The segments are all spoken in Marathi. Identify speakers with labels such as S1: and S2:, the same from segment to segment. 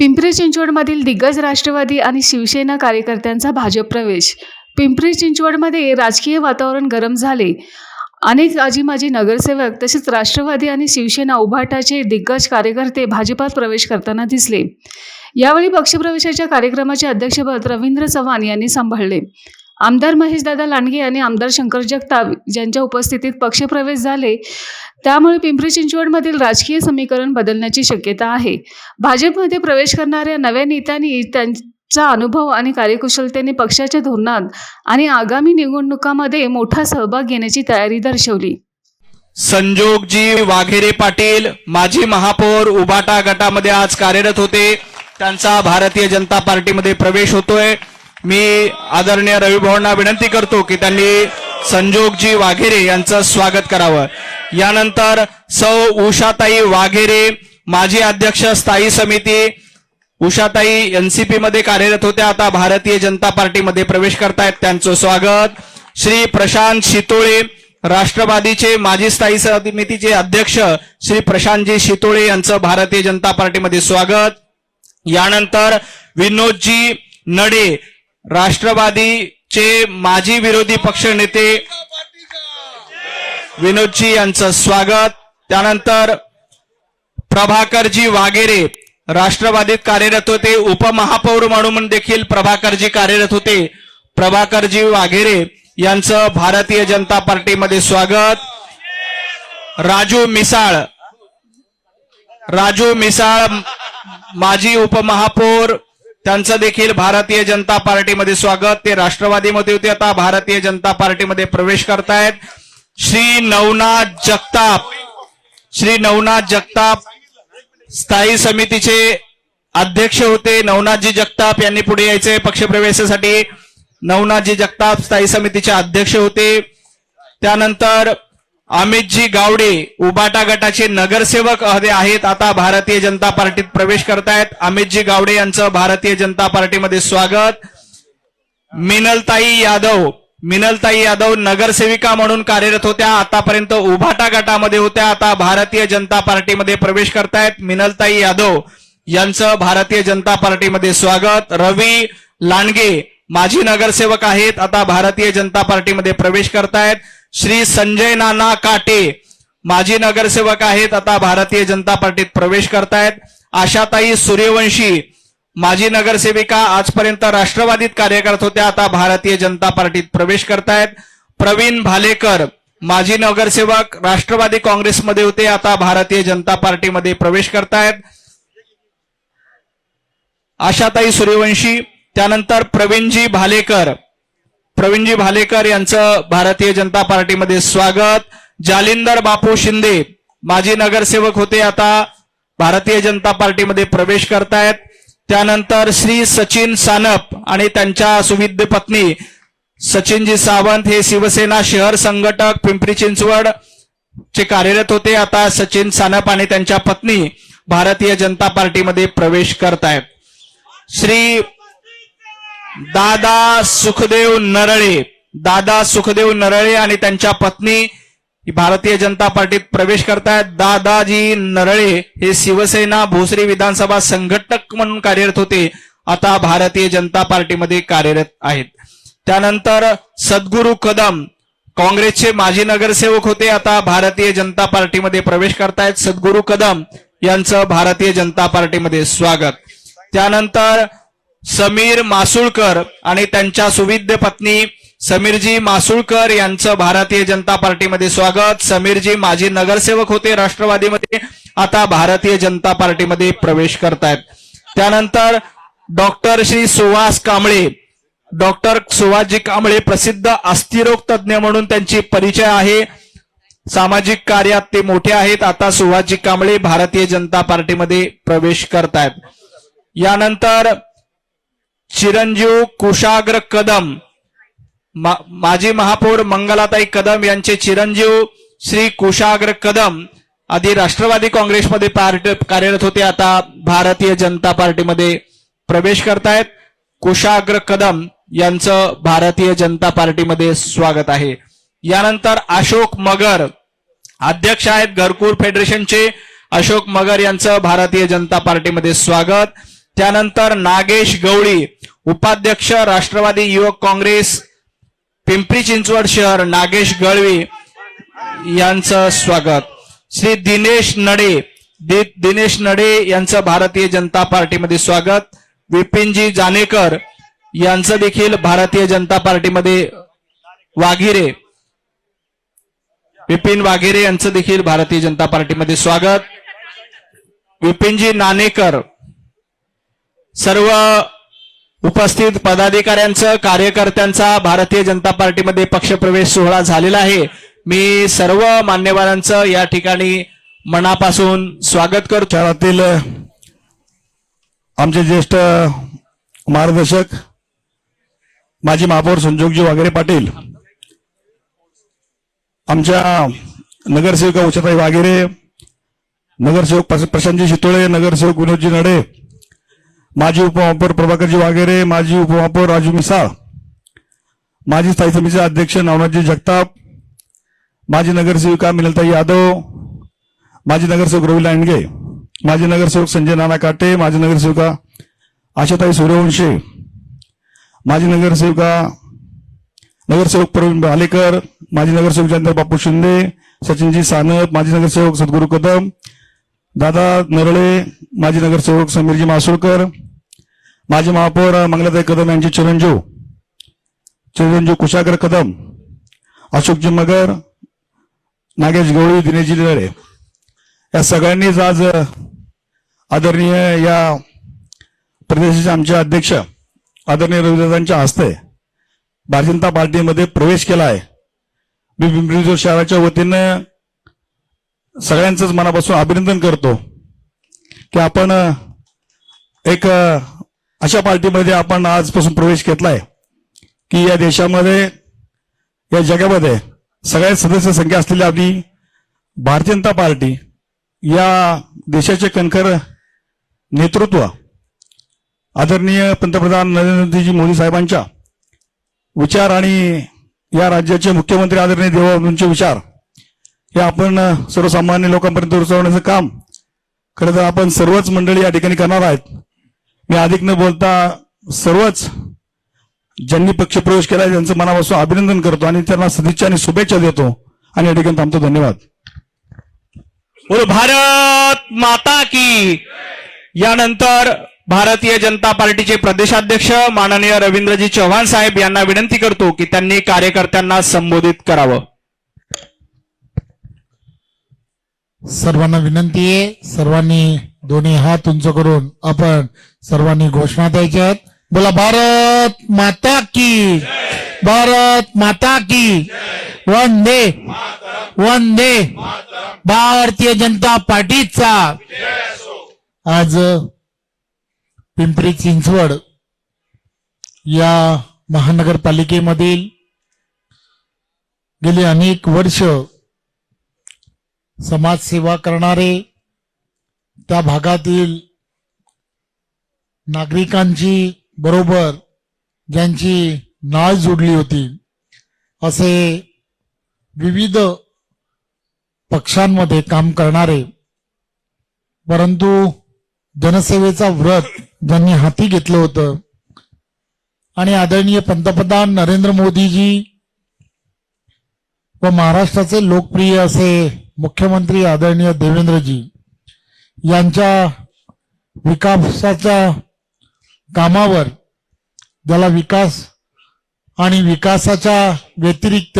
S1: पिंपरी चिंचवडमधील दिग्गज राष्ट्रवादी आणि शिवसेना कार्यकर्त्यांचा भाजप प्रवेश. पिंपरी चिंचवडमध्ये राजकीय वातावरण गरम झाले. अनेक आजी माजी नगरसेवक तसेच राष्ट्रवादी आणि शिवसेना उभाटाचे दिग्गज कार्यकर्ते भाजपात प्रवेश करताना दिसले. यावेळी पक्षप्रवेशाच्या कार्यक्रमाचे अध्यक्षपद रवींद्र चव्हाण यांनी सांभाळले. आमदार महेशदादा लांडगे आणि आमदार शंकर जगताप यांच्या उपस्थितीत पक्षप्रवेश झाले त्यामुळे पिंपरी चिंचवडमधील राजकीय समीकरण बदलण्याची शक्यता आहे. भाजपमध्ये प्रवेश करणाऱ्या नव्या नेत्यांनी त्यांचा अनुभव आणि कार्यकुशलतेने पक्षाच्या धोरणात आणि आगामी निवडणुकामध्ये मोठा सहभाग घेण्याची तयारी दर्शवली.
S2: संजोगजी वाघेरे पाटील माजी महापौर उबाटा गटामध्ये आज कार्यरत होते. त्यांचा भारतीय जनता पार्टीमध्ये प्रवेश होतोय. मी आदरणीय रवीभाऊंना विनंती करतो की त्यांनी संजोगजी वाघेरे यांचं स्वागत करावं. यानंतर सौ उषाताई वाघेरे माजी अध्यक्ष स्थायी समिती उषाताई एनसीपी मध्ये कार्यरत होत्या आता भारतीय जनता पार्टीमध्ये प्रवेश करतायत त्यांचं स्वागत. श्री प्रशांत शितोळे राष्ट्रवादीचे माजी स्थायी समितीचे अध्यक्ष श्री प्रशांतजी शितोळे यांचं भारतीय जनता पार्टीमध्ये स्वागत. यानंतर विनोदजी नडे राष्ट्रवादीचे माजी विरोधी पक्षनेते विनोदजी यांचं स्वागत. त्यानंतर प्रभाकरजी वाघेरे राष्ट्रवादीत कार्यरत होते. उपमहापौर म्हणून देखील प्रभाकरजी कार्यरत होते. प्रभाकरजी वाघेरे यांचं भारतीय जनता पार्टीमध्ये स्वागत. राजू मिसाळ राजू मिसाळ माजी उपमहापौर त्यांचं देखील भारतीय जनता पार्टीमध्ये स्वागत. ते राष्ट्रवादीमध्ये होते. आता भारतीय जनता पार्टीमध्ये प्रवेश करतायत. श्री नवनाथ जगताप. श्री नवनाथ जगताप स्थायी समितीचे अध्यक्ष होते. नवनाथजी जगताप यांनी पुढे यायचे पक्षप्रवेशासाठी. नवनाथजी जगताप स्थायी समितीचे अध्यक्ष होते. त्यानंतर अमितजी गावडे उबाटा गटाचे नगरसेवक हदे आहेत. आता भारतीय जनता पार्टीत प्रवेश करतायत. अमितजी गावडे यांचं भारतीय जनता पार्टीमध्ये स्वागत. मिनलताई यादव मिनलताई यादव नगरसेविका म्हणून कार्यरत होत्या. आतापर्यंत उभाटा गटामध्ये होत्या. आता भारतीय जनता पार्टीमध्ये प्रवेश करतायत. मिनलताई यादव यांचं भारतीय जनता पार्टीमध्ये स्वागत. रवी लांडगे माजी नगरसेवक आहेत. आता भारतीय जनता पार्टीमध्ये प्रवेश करतायत. श्री संजय नाना काटे माजी नगरसेवक आहेत आता भारतीय जनता पार्टीत प्रवेश करतायत. आशाताई सूर्यवंशी माजी नगरसेविका आजपर्यंत राष्ट्रवादीत कार्यरत होत्या आता भारतीय जनता पार्टीत प्रवेश करतायत. प्रवीण भालेकर माजी नगरसेवक राष्ट्रवादी काँग्रेसमध्ये होते आता भारतीय जनता पार्टीमध्ये प्रवेश करतायत. आशाताई सूर्यवंशी त्यानंतर प्रवीणजी भालेकर प्रवीणजी भालेकर यांचं भारतीय जनता पार्टीमध्ये स्वागत. जालिंदर बापू शिंदे माजी नगरसेवक होते आता भारतीय जनता पार्टीमध्ये प्रवेश करतायत. त्यानंतर श्री सचिन सानप आणि त्यांच्या सुविद्य पत्नी सचिनजी सावंत हे शिवसेना शहर संघटक पिंपरी चिंचवड चे कार्यरत होते. आता सचिन सानप आणि त्यांच्या पत्नी भारतीय जनता पार्टीमध्ये प्रवेश करतायत. श्री दादा सुखदेव नरळे दादा सुखदेव नरळे आणि त्यांच्या पत्नी भारतीय जनता पार्टीत प्रवेश करतायत. दादाजी नरळे हे शिवसेना भोसरी विधानसभा संघटक म्हणून कार्यरत होते. आता भारतीय जनता पार्टीमध्ये कार्यरत आहेत. त्यानंतर सद्गुरू कदम काँग्रेसचे माजी नगरसेवक होते. आता भारतीय जनता पार्टीमध्ये प्रवेश करतायत. सद्गुरू कदम यांचं भारतीय जनता पार्टीमध्ये स्वागत. त्यानंतर समीर मासुळकर आणि त्यांच्या सुविद्य पत्नी समीरजी मासुळकर यांचं भारतीय जनता पार्टीमध्ये स्वागत. समीरजी माजी नगरसेवक होते राष्ट्रवादीमध्ये आता भारतीय जनता पार्टीमध्ये प्रवेश करतायत. त्यानंतर डॉक्टर श्री सुहास कांबळे डॉक्टर सुहासजी कांबळे प्रसिद्ध अस्थिरोग तज्ज्ञ म्हणून त्यांची परिचय आहे. सामाजिक कार्यात ते मोठे आहेत. आता सुहासजी कांबळे भारतीय जनता पार्टीमध्ये प्रवेश करतायत. यानंतर चिरंजीव कुशाग्र कदम मा- माजी महापौर मंगलाताई कदम यांचे चिरंजीव श्री कुशाग्र कदम आधी राष्ट्रवादी काँग्रेसमध्ये पार्ट कार्यरत होते. आता भारतीय जनता पार्टीमध्ये प्रवेश करतायत. कुशाग्र कदम यांचं भारतीय जनता पार्टीमध्ये स्वागत आहे. यानंतर अशोक मगर अध्यक्ष आहेत. घरकूर फेडरेशनचे अशोक मगर यांचं भारतीय जनता पार्टीमध्ये स्वागत. त्यानंतर नागेश गवळी उपाध्यक्ष राष्ट्रवादी युवक काँग्रेस पिंपरी चिंचवड शहर नागेश गळवी यांचं स्वागत. श्री दिनेश नडे दि- दिनेश नडे यांचं भारतीय जनता पार्टीमध्ये स्वागत. विपिनजी जानेकर यांचं देखील भारतीय जनता पार्टीमध्ये वाघिरे. विपिन वाघिरे यांचं देखील भारतीय जनता पार्टीमध्ये स्वागत. विपिनजी नाणेकर सर्व उपस्थित पदाधिकाऱ्यांचं कार्यकर्त्यांचा भारतीय जनता पार्टीमध्ये पक्षप्रवेश सोहळा झालेला आहे. मी सर्व मान्यवरांचं या ठिकाणी मनापासून स्वागत करतो.
S3: शहरातील आमचे ज्येष्ठ मार्गदर्शक माजी महापौर संजोगजी वागेरे पाटील आमच्या नगरसेविका उषाताई वागेरे नगरसेवक प्रशांतजी शितोळे नगरसेवक विनोदजी नडे माजी उपमहापौर प्रभाकरजी वागेरे माजी उपमहापौर राजू मिसाळ माजी स्थायी समितीचे अध्यक्ष नवनाथजी जगताप माजी नगरसेविका मिनलताई यादव माजी नगरसेवक रवी लांडगे माजी नगरसेवक संजय नाना काटे माजी नगरसेविका आशाताई सूर्यवंशी माजी नगरसेविका नगरसेवक प्रवीण भालेकर माजी नगरसेवक जयंत बापू शिंदे सचिनजी सानप माजी नगरसेवक सद्गुरू कदम दादा नरळे माजी नगरसेवक समीरजी मासुळकर माजी महापौर मंगलाताई कदम यांचे चिरंजीव चिरंजीव कुशागर कदम अशोकजी मगर नागेश गवळी दिनेशजी नळे या सगळ्यांनीच आज आदरणीय या प्रदेशाचे आमचे अध्यक्ष आदरणीय रविदासांच्या हस्ते भारतीय जनता पार्टीमध्ये प्रवेश केला आहे मी पिंपरी शहराच्या वतीनं सगळ्यांचंच मनापासून अभिनंदन करतो की आपण एक अशा पार्टीमध्ये आपण आजपासून प्रवेश घेतलाय की या देशामध्ये या जगामध्ये सगळ्यात सदस्य संख्या असलेली आपली भारतीय जनता पार्टी या देशाचे कणखर नेतृत्व आदरणीय पंतप्रधान नरेंद्रजी मोदी साहेबांच्या विचार आणि या राज्याचे मुख्यमंत्री आदरणीय देवांचे विचार हे आपण सर्वसामान्य लोकांपर्यंत पोहोचवण्याचं काम खरं तर आपण सर्वच मंडळी या ठिकाणी करणार आहेत. मी अधिक न बोलता सर्वच ज्यांनी पक्षप्रवेश केला त्यांचं मनापासून अभिनंदन करतो आणि त्यांना सदिच्छा आणि शुभेच्छा देतो. आणि या ठिकाणी थांबतो. धन्यवाद.
S2: भारत माता की. यानंतर भारतीय जनता पार्टीचे प्रदेशाध्यक्ष माननीय रवींद्रजी चव्हाण साहेब यांना विनंती करतो की त्यांनी कार्यकर्त्यांना संबोधित करावं.
S4: सर्वांना विनंती आहे. सर्वांनी दोन्ही हात उंच करून आपण सर्वांनी घोषणा द्यायच्या बोला भारत माता की भारत माता की वंदे वंदे भारतीय जनता पार्टीचा. आज पिंपरी चिंचवड या महानगरपालिकेमधील गेली अनेक वर्ष समाजसेवा करणारे त्या भागातील नागरिकांची बरोबर ज्यांची नाळ जोडली होती असे विविध पक्षांमध्ये काम करणारे परंतु जनसेवेचा व्रत ज्यांनी हाती घेतलं होतं आणि आदरणीय पंतप्रधान नरेंद्र मोदीजी व महाराष्ट्राचे लोकप्रिय असे मुख्यमंत्री आदरणीय देवेंद्रजी यांच्या विकासाच्या कामावर ज्याला विकास आणि विकासाच्या व्यतिरिक्त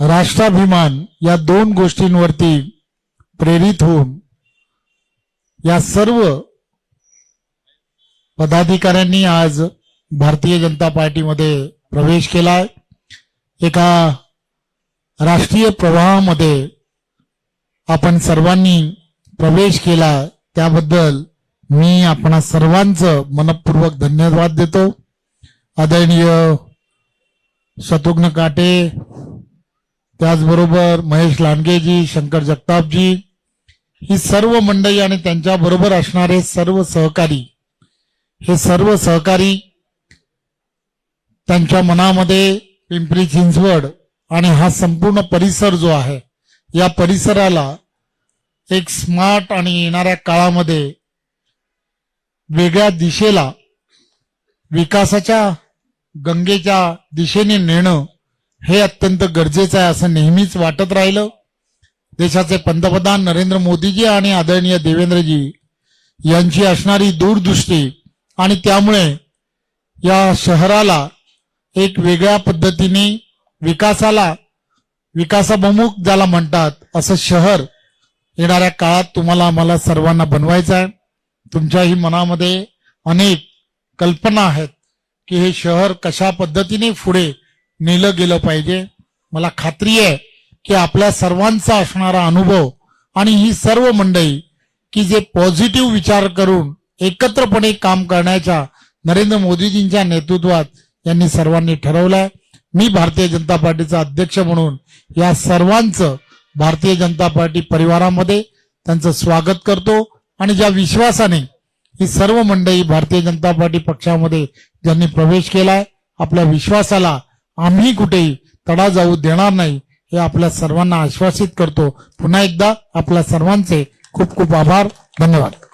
S4: राष्ट्राभिमान या दोन गोष्टींवरती प्रेरित होऊन या सर्व पदाधिकाऱ्यांनी आज भारतीय जनता पार्टीमध्ये प्रवेश केलाय. एका राष्ट्रीय प्रवाहामध्ये आपण सर्वांनी प्रवेश केला त्याबद्दल मी आपणा सर्वांचं मनपूर्वक धन्यवाद देतो. आदरणीय शत्रुघ्न काटे त्याचबरोबर महेश लांडगेजी शंकर जगतापजी ही सर्व मंडळी आणि त्यांच्या बरोबर असणारे सर्व सहकारी. हे सर्व सहकारी त्यांच्या मनामध्ये पिंपरी चिंचवड आणि हा संपूर्ण परिसर जो आहे या परिसराला एक स्मार्ट आणि येणाऱ्या काळामध्ये वेगळ्या दिशेला विकासाच्या गंगेच्या दिशेने नेणं हे अत्यंत गरजेचं आहे असं नेहमीच वाटत राहिलं. देशाचे पंतप्रधान नरेंद्र मोदीजी आणि आदरणीय देवेंद्रजी यांची असणारी दूरदृष्टी आणि त्यामुळे या शहराला एक वेगळ्या पद्धतीने विकासाला विकासाभिमुख ज्याला म्हणतात असं शहर येणाऱ्या काळात तुम्हाला आम्हाला सर्वांना बनवायचं आहे. तुमच्याही मनामध्ये अनेक कल्पना आहेत की हे शहर कशा पद्धतीने पुढे नेलं गेलं पाहिजे. मला खात्री आहे की आपल्या सर्वांचा असणारा अनुभव आणि ही सर्व मंडळी की जे पॉझिटिव्ह विचार करून एकत्रपणे काम करण्याच्या नरेंद्र मोदीजींच्या नेतृत्वात यांनी सर्वांनी ठरवलं आहे. मी भारतीय जनता पार्टीचा अध्यक्ष म्हणून या सर्वांचं भारतीय जनता पार्टी परिवारामध्ये त्यांचं स्वागत करतो आणि ज्या विश्वासाने ही सर्व मंडळी भारतीय जनता पार्टी पक्षामध्ये ज्यांनी प्रवेश केलाय आपल्या विश्वासाला आम्ही कुठेही तडा जाऊ देणार नाही हे आपल्या सर्वांना आश्वासित करतो. पुन्हा एकदा आपल्या सर्वांचे खूप खूप आभार. धन्यवाद.